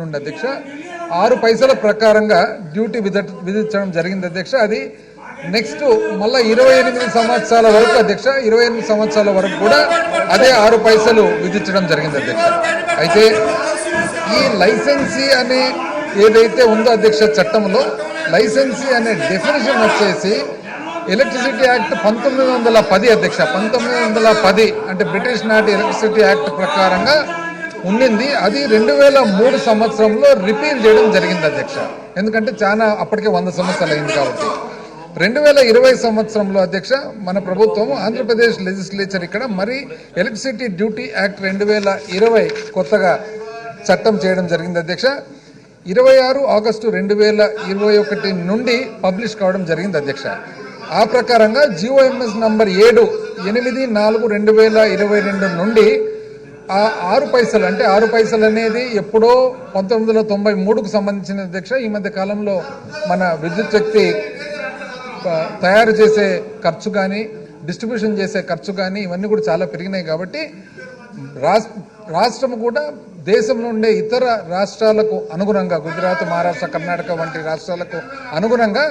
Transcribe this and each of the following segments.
నుండి అధ్యక్ష. ఆరు పైసల ప్రకారంగా డ్యూటీ విధ- విధించడం జరిగింది అధ్యక్ష. అది నెక్స్ట్ మళ్ళీ ఇరవై ఎనిమిది సంవత్సరాల వరకు అధ్యక్ష ఇరవై ఎనిమిది సంవత్సరాల వరకు కూడా అదే ఆరు పైసలు విధించడం జరిగింది అధ్యక్ష. అయితే ఈ లైసెన్సీ అనే ఏదైతే ఉందో అధ్యక్ష చట్టంలో లైసెన్సీ అనే డెఫినేషన్ వచ్చేసి ఎలక్ట్రిసిటీ యాక్ట్ పంతొమ్మిది వందల పది అధ్యక్ష పంతొమ్మిది వందల పది అంటే బ్రిటిష్ నాటి ఎలక్ట్రిసిటీ యాక్ట్ ప్రకారంగా ఉండింది అది రెండు వేల మూడు సంవత్సరంలో రిపీల్ చేయడం జరిగింది అధ్యక్ష. ఎందుకంటే చాలా అప్పటికే వంద సంవత్సరాలు అయింది కాబట్టి. రెండు వేల ఇరవై సంవత్సరంలో అధ్యక్ష మన ప్రభుత్వం ఆంధ్రప్రదేశ్ లెజిస్లేచర్ ఇక్కడ మరి ఎలక్ట్రిసిటీ డ్యూటీ యాక్ట్ రెండు వేల ఇరవై కొత్తగా చట్టం చేయడం జరిగింది అధ్యక్ష. ఇరవై ఆరు ఆగస్టు రెండు వేల ఇరవై ఒకటి నుండి పబ్లిష్ కావడం జరిగింది అధ్యక్ష. ఆ ప్రకారంగా జిఓఎంఎస్ నంబర్ ఏడు ఎనిమిది నాలుగు రెండు వేల ఇరవై రెండు నుండి ఆరు పైసలు అంటే ఆరు పైసలు అనేది ఎప్పుడో పంతొమ్మిది వందల తొంభై మూడుకు సంబంధించిన అధ్యక్ష ఈ మధ్య కాలంలో మన విద్యుత్ శక్తి తయారు చేసే ఖర్చు కానీ డిస్ట్రిబ్యూషన్ చేసే ఖర్చు కానీ ఇవన్నీ కూడా చాలా పెరిగినాయి కాబట్టి రాష్ట్ర రాష్ట్రం కూడా దేశంలో ఉండే ఇతర రాష్ట్రాలకు అనుగుణంగా గుజరాత్ మహారాష్ట్ర కర్ణాటక వంటి రాష్ట్రాలకు అనుగుణంగా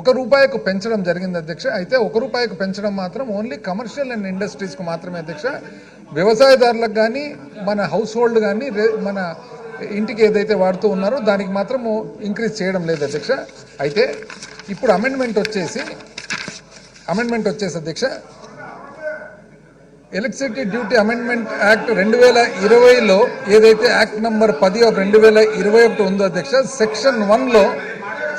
ఒక రూపాయికు పెంచడం జరిగింది అధ్యక్ష. అయితే ఒక రూపాయికు పెంచడం మాత్రం ఓన్లీ కమర్షియల్ అండ్ ఇండస్ట్రీస్కు మాత్రమే అధ్యక్ష. వ్యవసాయదారులకు కానీ మన హౌస్ హోల్డ్ కానీ మన ఇంటికి ఏదైతే వాడుతూ ఉన్నారో దానికి మాత్రము ఇంక్రీజ్ చేయడం లేదు అధ్యక్ష. అయితే ఇప్పుడు అమెండ్మెంట్ వచ్చేసి అమెండ్మెంట్ వచ్చేసి అధ్యక్ష ఎలక్ట్రిసిటీ డ్యూటీ అమెండ్మెంట్ యాక్ట్ రెండు వేల ఇరవైలో ఏదైతే యాక్ట్ నంబర్ పది ఆఫ్ రెండు వేల ఇరవై ఒకటి ఉందో అధ్యక్ష సెక్షన్ వన్లో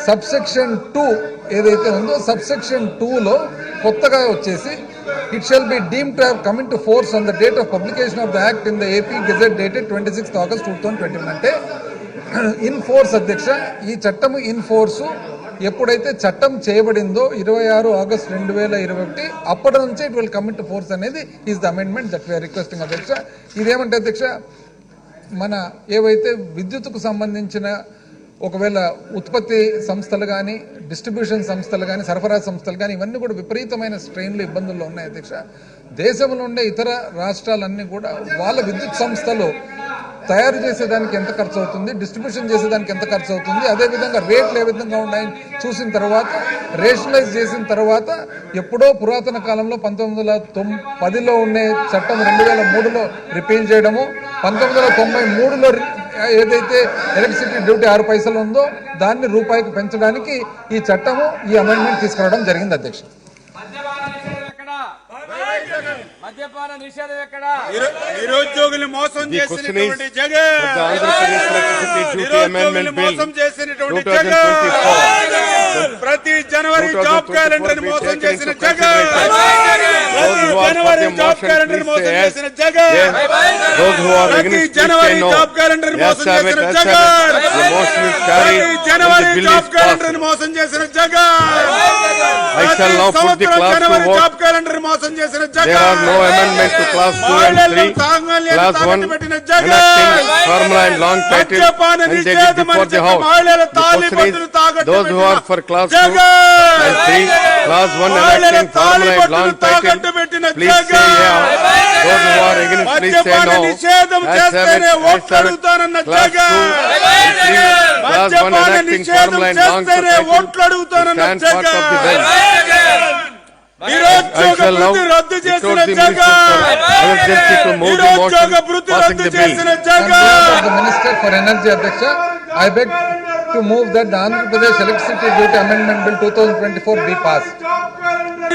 సబ్సెక్షన్ టూ ఏదైతే ఉందో సబ్సెక్షన్ టూలో కొత్తగా వచ్చేసి it shall be deem to have coming to force on the date of publication of the act in the AP gazette dated twenty six August two thousand twenty అంటే in force అధ్యక్ష ఈ చట్టము in force ఎప్పుడైతే చట్టం చేయబడిందో ఇరవై ఆరు August రెండు వేల ఇరవై ఒకటి అప్పటి నుంచే it will commit to force అనేది is the amendment that we are requesting అధ్యక్ష. ఇదేమంటే అధ్యక్ష మన ఏవైతే విద్యుత్కు సంబంధించిన ఒకవేళ ఉత్పత్తి సంస్థలు కానీ డిస్ట్రిబ్యూషన్ సంస్థలు కానీ సరఫరా సంస్థలు కానీ ఇవన్నీ కూడా విపరీతమైన స్ట్రెయిన్లు ఇబ్బందుల్లో ఉన్నాయి అధ్యక్ష. దేశంలో ఉండే ఇతర రాష్ట్రాలన్నీ కూడా వాళ్ళ విద్యుత్ సంస్థలు తయారు చేసేదానికి ఎంత ఖర్చు అవుతుంది డిస్ట్రిబ్యూషన్ చేసేదానికి ఎంత ఖర్చు అవుతుంది అదేవిధంగా రేట్లు ఏ విధంగా ఉన్నాయని చూసిన తర్వాత రేషనలైజ్ చేసిన తర్వాత ఎప్పుడో పురాతన కాలంలో పంతొమ్మిది వందల తొమ్ పదిలో ఉండే చట్టం రెండు వేల మూడులో రిపీల్ చేయడము పంతొమ్మిది వందల తొంభై మూడులో ఏదైతే ఎలక్ట్రిసిటీ డ్యూటీ ఆరు పైసలు ఉందో దాన్ని రూపాయికి పెంచడానికి ఈ చట్టము ఈ అమెండ్మెంట్ తీసుకురావడం జరిగింది అధ్యక్ష. మద్యపాన నిషేధం ఎక్కడ? నిరు- నిరుద్యోగుల్ని మోసం చేసినటువంటి జగన్. మోసం చేసినటువంటి 2024 జగన్. ప్రతి జనవరి జాబ్ 2024 క్యాలెండర్ మోసం చేసిన జగన్ జనవరి జాబ్ క్యాలెండర్ మోసం. చేసిన జగన్ ప్రతి జనవరి. జాబ్ క్యాలెండర్ మోసం చేసిన జగన్ ప్రతి జనవరి జాబ్ క్యాలెండర్. మోసం చేసిన Jagan I shall now put the class to vote. There are no amendment to class 2 and 3. Class 1 enacting formula and long title and take it before the house. The question is, those who are for class 2 Jagan and 3, class 1 మహిళల enacting formula and long title, please say yeah. Those who are against, please say no. As have it, as have it. Class 2 Jagan and 3, class 1 మద్యపాన enacting formula and long title, stand part of the. I నిరుద్యోగ shall now వృత్తి రద్దు request చేసిన the minister Jagan for emergency to move the నిరుద్యోగ motion వృత్తి passing రద్దు the bill. చేసిన On behalf Jagan of the Minister for Energy, Adyaksha, I beg to move that the Andhra Pradesh Electricity Duty Amendment Bill 2024 be passed.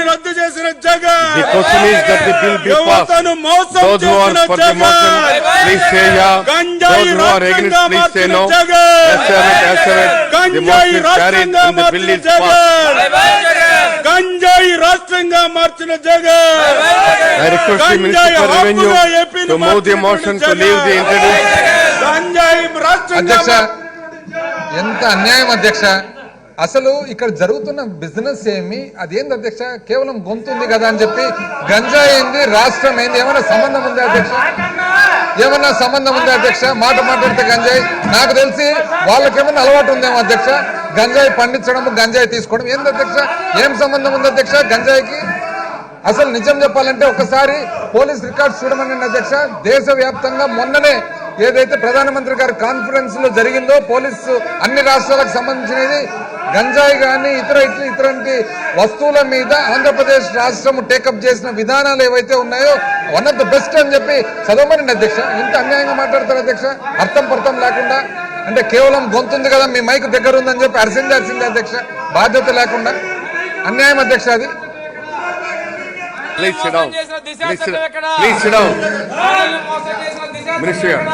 రద్దు చేసిన Jagan The question is that the bill be passed. యువతను మోసం Those who are చేసిన for the motion, Jagan please say yeah. గంజాయి Those who are against, రాష్ట్రంగా please say మార్చిన no. Jagan As have it, as have it. The గంజాయి motion is carried రాష్ట్రంగా and the bill మార్చిన is passed. Jagan గంజాయి I request the Minister for Revenue. To move the motion to leave the రాష్ట్రంగా అధ్యక్ష ఎంత అన్యాయం అధ్యక్ష? అసలు ఇక్కడ జరుగుతున్న బిజినెస్ ఏమి? అదేంది అధ్యక్ష? కేవలం గొంతుంది కదా అని చెప్పి గంజా ఏంది? రాష్ట్రం ఏంది? ఏమైనా సంబంధం ఉందా అధ్యక్ష? ఏమన్నా సంబంధం ఉందా అధ్యక్ష? మాట మాట్లాడితే గంజాయి. నాకు తెలిసి వాళ్ళకేమైనా అలవాటు ఉందేమో అధ్యక్ష? గంజాయి పండించడం గంజాయి తీసుకోవడం. ఏంది అధ్యక్ష? ఏం సంబంధం ఉంది అధ్యక్ష గంజాయికి? అసలు నిజం చెప్పాలంటే ఒకసారి పోలీస్ రికార్డ్స్ చూడమని అధ్యక్ష దేశవ్యాప్తంగా మొన్ననే ఏదైతే ప్రధానమంత్రి గారి కాన్ఫరెన్స్లో జరిగిందో పోలీసు అన్ని రాష్ట్రాలకు సంబంధించినది గంజాయి కానీ ఇతర ఇతర ఇతరంటి వస్తువుల మీద ఆంధ్రప్రదేశ్ రాష్ట్రం టేకప్ చేసిన విధానాలు ఏవైతే ఉన్నాయో వన్ ఆఫ్ ద బెస్ట్ అని చెప్పి చదవమని అధ్యక్ష. ఇంత అన్యాయంగా మాట్లాడతారు అధ్యక్ష? అర్థం పర్థం లేకుండా? అంటే కేవలం గొంతుంది కదా మీ మైక్ దగ్గర ఉందని చెప్పి అరిసిందాల్సిందే అధ్యక్ష. బాధ్యత లేకుండా. అన్యాయం అధ్యక్ష అది. Please sit down. చేసిన దిశ Please sit, చట్టం ఎక్కడ? please sit down. మహిళల్ని మోసం చేసిన దిశ చట్టం Minister. ఎక్కడ?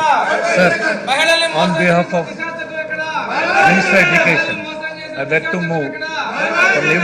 Sir, మహిళల్ని on మోసం behalf చేసిన of దిశ చట్టం ఎక్కడ? Minister Education, I beg to move for him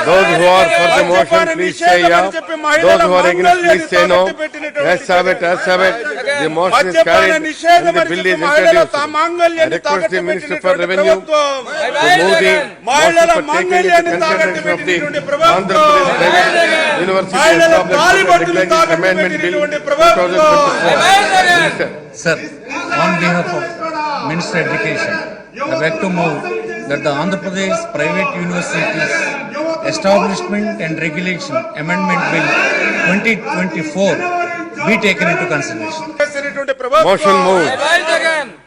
చట్టం 24. ఎక్కడ Motion moved. మద్యపాన The question is నిషేధం that అని the చెప్పి Andhra మోసం Pradesh Private చేసినటువంటి University జగన్. Establishment Regulation మద్యపాన Amendment నిషేధం Bill చేసి 2024 be ఒక్కడుగుతామనేటువంటి introduced. Jagan. Those who are for the motion, please say yeah. Those who are against, please say no. Yes, have it, yes, have it. The motion is carried and the bill is మహిళల introduced. I request the Minister for Revenue to move the motion for taking into consideration of the. Andhra Pradesh University Regulation తాకట్టు Amendment Bill పెట్టినటువంటి ప్రభుత్వం. 2024. Minister. Sir, on behalf of Minister Education, I beg to move that the Andhra Pradesh Private Universities Establishment and Regulation Amendment Bill 2024 be taken into consideration. Motion moved.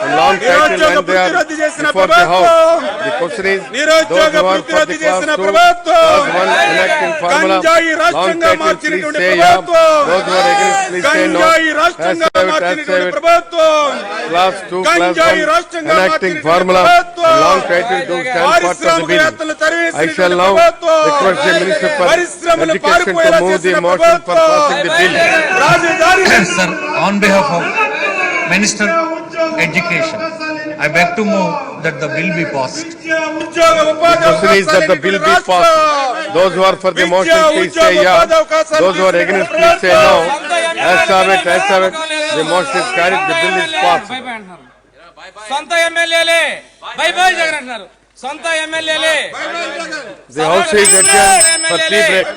and long title when they are before the house. The question is, those who are for the class two, those one enacting formula, long title please say yeah, those who are against please say no, as save it, as save it. Class two, class one enacting formula, long title do stand part of the bill. I shall now request the Minister for Education to move the motion for passing the bill. Sir, on behalf of Minister Education, I beg to move that the bill be passed. ఉద్యోగ ఉపాధి Question is that the bill be అవకాశాలు passed. Those who are for the motion, please say yeah. Those who are against, please say no. As have it, as have it. The motion is carried, the bill is passed. Bye bye అంటున్నారు సొంత ఎమ్మెల్యేలే by by Jagan అంటున్నారు సొంత ఎమ్మెల్యేలే The house is adjourned for tea break.